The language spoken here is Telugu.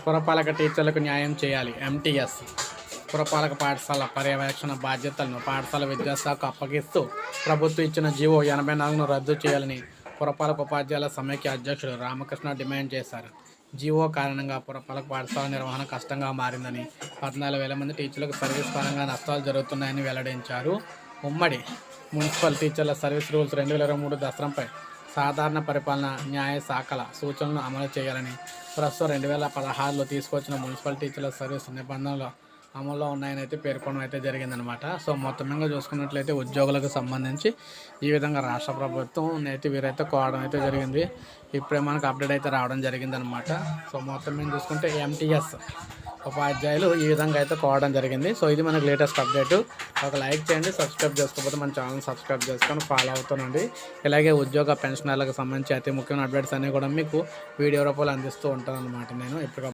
పురపాలక టీచర్లకు న్యాయం చేయాలి ఎంటీఎస్ పురపాలక పాఠశాల పర్యవేక్షణ బాధ్యతలను పాఠశాల విద్యాశాఖ అప్పగిస్తూ ప్రభుత్వం ఇచ్చిన జీవో ఎనభై నాలుగును రద్దు చేయాలని పురపాలక ఉపాధ్యాయుల సమైక్య అధ్యక్షుడు రామకృష్ణ డిమాండ్ చేశారు. జీవో కారణంగా పురపాలక పాఠశాల నిర్వహణ కష్టంగా మారిందని పద్నాలుగు వేల మంది టీచర్లకు సర్వీస్ పరంగా నష్టాలు జరుగుతున్నాయని వెల్లడించారు. ఉమ్మడి మున్సిపల్ టీచర్ల సర్వీస్ రూల్స్ రెండు వేల ఇరవై మూడు దసరంపై సాధారణ పరిపాలన న్యాయ శాఖల సూచనలను అమలు చేయాలని ప్రస్తుతం రెండు వేల పదహారులో తీసుకొచ్చిన మున్సిపల్ టీచర్ల సర్వీస్ నిబంధనలు అమల్లో ఉన్నాయని అయితే పేర్కొనడం అయితే జరిగిందనమాట సో మొత్తంగా చూసుకున్నట్లయితే ఉద్యోగులకు సంబంధించి ఈ విధంగా రాష్ట్ర ప్రభుత్వం అయితే వీరైతే కోవడం అయితే జరిగింది. ఇప్పుడే మనకు అప్డేట్ అయితే రావడం జరిగిందనమాట సో మొత్తం మీద చూసుకుంటే ఎంటీఎస్ ఉపాధ్యాయులు ఈ విధంగా అయితే కోవడం జరిగింది. సో ఇది మనకు లేటెస్ట్ అప్డేట్. ఒక లైక్ చేయండి సబ్స్క్రైబ్ చేసుకోకపోతే మన ఛానల్ సబ్స్క్రైబ్ చేసుకొని ఫాలో అవుతుండండి. ఇలాగే ఉద్యోగ పెన్షనర్లకు సంబంధించి అతి ముఖ్యమైన అప్డేట్స్ అన్నీ కూడా మీకు వీడియో రూపంలో అందిస్తూ ఉంటాను అనమాట నేను. ఇప్పుడు